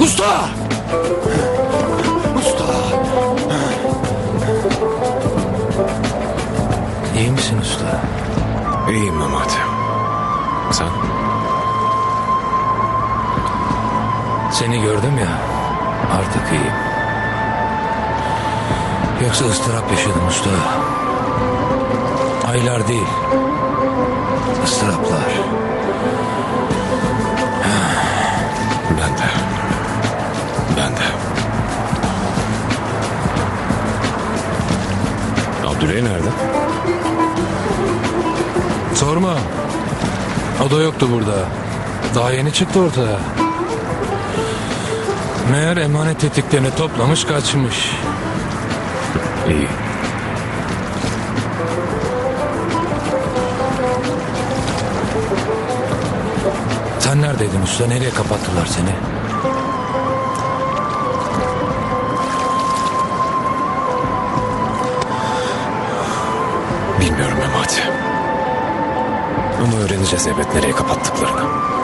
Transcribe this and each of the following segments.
Usta! Usta! İyi misin usta? İyiyim Memati. Sen? Seni gördüm ya. Artık iyiyim. Yoksa ıstırap yaşadım usta. Aylar değil. ıstıraplar. Ben de. Ben de. Abdüley nerede? Sorma. O da yoktu burada. Daha yeni çıktı ortaya. Meğer emanet tetiklerini toplamış kaçmış. İyi. Sen neredeydin usta? Nereye kapattılar seni? Bilmiyorum Memati. Ama öğreneceğiz elbet nereye kapattıklarını.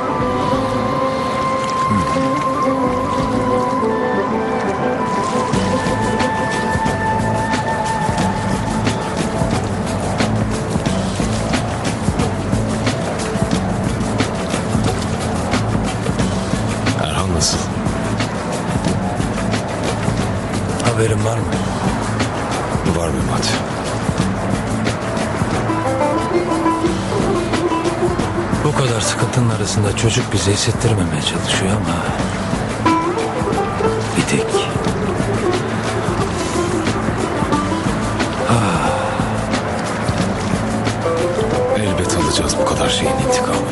Haberin var mı? Var Memati. Bu kadar sıkıntının arasında çocuk bize hissettirmemeye çalışıyor ama... Bir tek... Elbet alacağız bu kadar şeyin intikamını.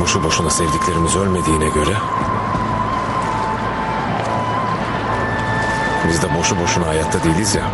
Boşu boşuna sevdiklerimiz ölmediğine göre... Biz de boşu boşuna hayatta değiliz ya.